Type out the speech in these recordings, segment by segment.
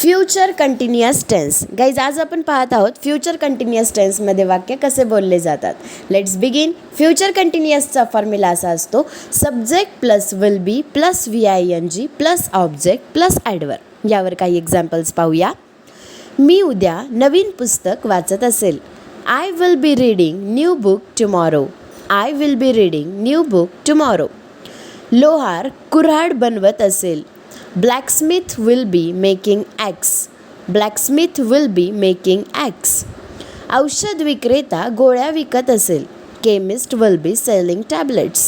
Future continuous tense. Guys आज आपण पाहत आहोत फ्युचर कंटिन्युअस टेन्समध्ये वाक्य कसे बोलले जातात. लेट्स बिगिन फ्युचर कंटिन्युअसचा फॉर्म्युला असा असतो. Subject plus will be plus V I N G plus object plus adverb यावर काही एक्झाम्पल्स पाहूया. मी उद्या नवीन पुस्तक वाचत असेल. I will be reading new book tomorrow I will be reading new book tomorrow लोहार कुऱ्हाड बनवत असेल. Blacksmith will be making axe blacksmith will be making axe औषध विक्रेता गोळ्या विकत असेल. Chemist will be selling tablets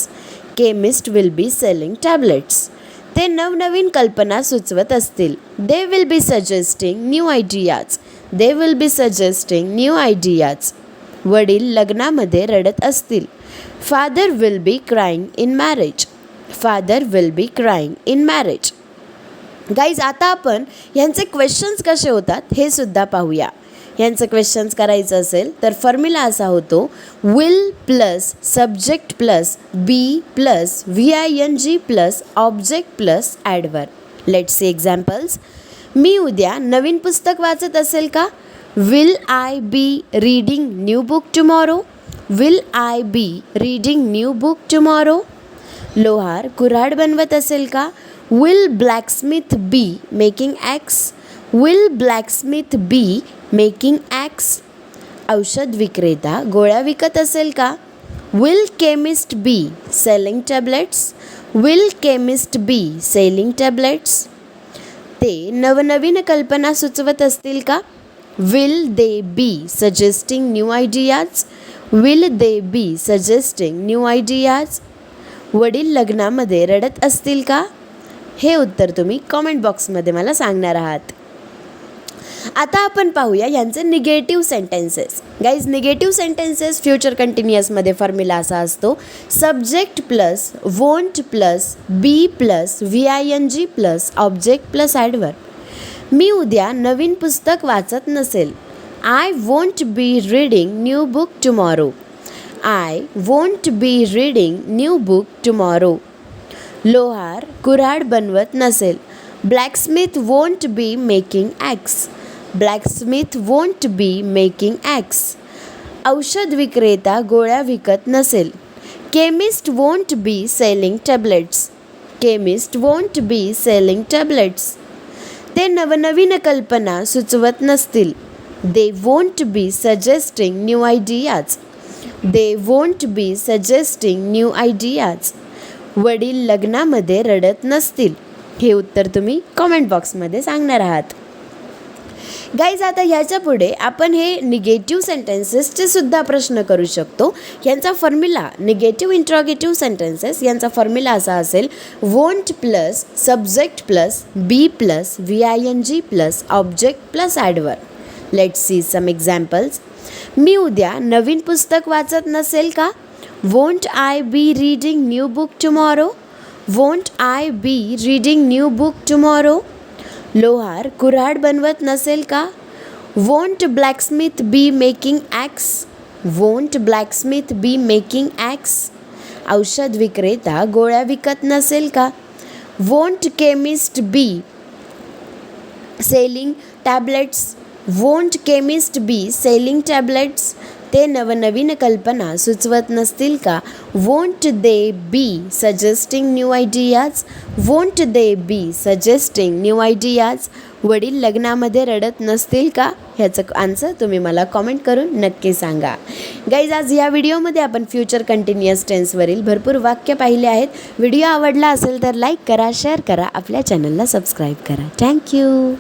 chemist will be selling tablets ते नवनवीन कल्पना सुचवत असतील. They will be suggesting new ideas they will be suggesting new ideas वडील लग्नामध्ये रडत असतील. Father will be crying in marriage father will be crying in marriage guys आता आपण ह्यांचे क्वेश्चन्स कसे होतात हे सुद्धा पाहूया. ह्यांचं क्वेश्चन्स करायचं असेल तर फॉर्म्युला असा होतो will plus subject plus be plus V I N G plus object plus adverb let's see examples मी उद्या नवीन पुस्तक वाचत असेल का? Will I be reading new book tomorrow will I be reading new book tomorrow लोहार कुऱ्हाड बनवत असेल का? Will blacksmith be making axe will blacksmith be making axe औषध विक्रेता गोळ्या विकत असेल का? Will chemist be selling tablets will chemist be selling tablets ते नवनवीन कल्पना सुचवत असतील का? Will they be suggesting new ideas will they be suggesting new ideas वडील लग्नामध्ये रडत असतील का? हे उत्तर तुम्ही कॉमेंट बॉक्समध्ये मला सांगणार आहात. आता आपण पाहूया यांचे negative sentences guys negative sentences future कंटिन्युअसमध्ये formula असा असतो. Subject plus won't plus be plus V I N G plus object plus adverb मी उद्या नवीन पुस्तक वाचत नसेल. I won't be reading new book tomorrow I won't be reading new book tomorrow लोहार कुऱ्हाड बनवत नसेल. Blacksmith won't be making axe blacksmith won't be making axe औषध विक्रेता गोळ्या विकत नसेल. Chemist won't be selling tablets chemist won't be selling tablets ते नवनवीन कल्पना सुचवत नसतील. They won't be suggesting new ideas they won't be suggesting new ideas वडील लग्नामध्ये रडत नसतील. हे उत्तर तुम्ही कॉमेंट बॉक्समध्ये सांगणार आहात. गाईज आता ह्याच्या पुढे आपण हे निगेटिव्ह सेंटेन्सेसचे सुद्धा प्रश्न करू शकतो. यांचा फॉर्म्युला निगेटिव्ह इंट्रॉगेटिव्ह सेंटेन्सेस यांचा फॉर्म्युला असा असेल won't plus subject plus be plus V I N G plus object plus adverb let see some examples मी उद्या नवीन पुस्तक वाचत नसेल का? Won't I be reading new book tomorrow won't I be reading new book tomorrow लोहार कुऱ्हाड बनवत नसेल का? Won't blacksmith be making axe won't blacksmith be making axe औषध विक्रेता गोळ्या विकत नसेल का? Won't chemist be selling tablets won't chemist be selling tablets ते नवनवीन कल्पना सुचवत नसतील का? Won't they be suggesting new ideas won't they be suggesting new ideas वडील लग्नामध्ये रडत नसतील का? ह्याचं आन्सर तुम्ही मला कॉमेंट करून नक्की सांगा. गाईज आज या व्हिडिओमध्ये आपण फ्युचर कंटिन्युअस टेन्सवरील भरपूर वाक्य पाहिले आहेत. व्हिडिओ आवडला असेल तर लाईक करा शेअर करा आपल्या चॅनलला सबस्क्राईब करा. थँक्यू